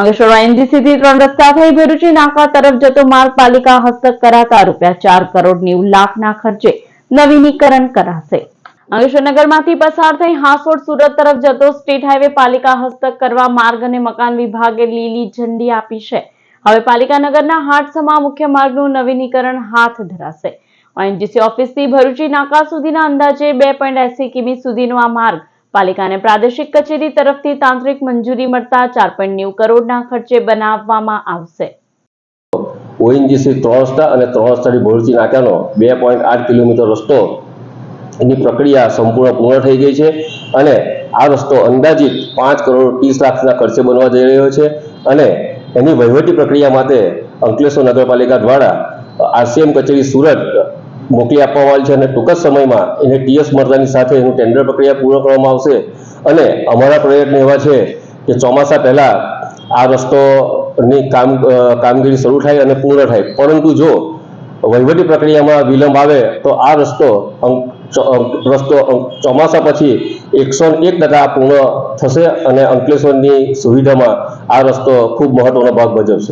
અંગેશ્વર એનજીસી થી ત્રણ રસ્તા થઈ ભરૂચી નાકા તરફ જતો માર્ગ પાલિકા હસ્તક કરાતા રૂપિયા ચાર કરોડ નેવું લાખના ખર્ચે નવીનીકરણ કરાશે. અંગેશ્વરનગરમાંથી પસાર થઈ હાંસોડ સુરત તરફ જતો સ્ટેટ હાઈવે પાલિકા હસ્તક કરવા માર્ગ અને મકાન વિભાગે લીલી ઝંડી આપી છે. હવે પાલિકા નગરના હાટસમા મુખ્ય માર્ગનું નવીનીકરણ હાથ ધરાશે. ઓએનજીસી ઓફિસથી ભરૂચી નાકા સુધીના અંદાજે બે કિમી સુધીનો આ માર્ગ પાલિકાને પ્રાદેશિક કચેરી તરફથી તાંત્રિક મંજૂરી મળતા ચાર પોઈન્ટ નેવું કરોડના ખર્ચે બનાવવામાં આવશે. ઓએનજીસી ત્રણ રસ્તા અને ત્રણ રસ્તાની ભરૂચી નાકાનો બે પોઈન્ટ આઠ કિલોમીટર રસ્તો એની પ્રક્રિયા સંપૂર્ણ પૂર્ણ થઈ ગઈ છે અને આ રસ્તો અંદાજિત પાંચ કરોડ ત્રીસ લાખના ખર્ચે બનવા જઈ રહ્યો છે અને એની વહીવટી પ્રક્રિયા માટે અંકલેશ્વર નગરપાલિકા દ્વારા આરસીએમ કચેરી સુરત મોકલી આપવામાં આવી છે અને ટૂંક જ સમયમાં એને ટીએસ મરદાની સાથે એનું ટેન્ડર પ્રક્રિયા પૂર્ણ કરવામાં આવશે. અને અમારા પ્રયત્ન એવા છે કે ચોમાસા પહેલાં આ રસ્તોની કામ કામગીરી શરૂ થાય અને પૂર્ણ થાય. પરંતુ જો વહીવટી પ્રક્રિયામાં વિલંબ આવે, તો આ રસ્તો રસ્તો ચોમાસા પછી એકસો એક ટકા પૂર્ણ થશે અને અંકલેશ્વરની સુવિધામાં આ રસ્તો ખૂબ મહત્વનો ભાગ ભજવશે.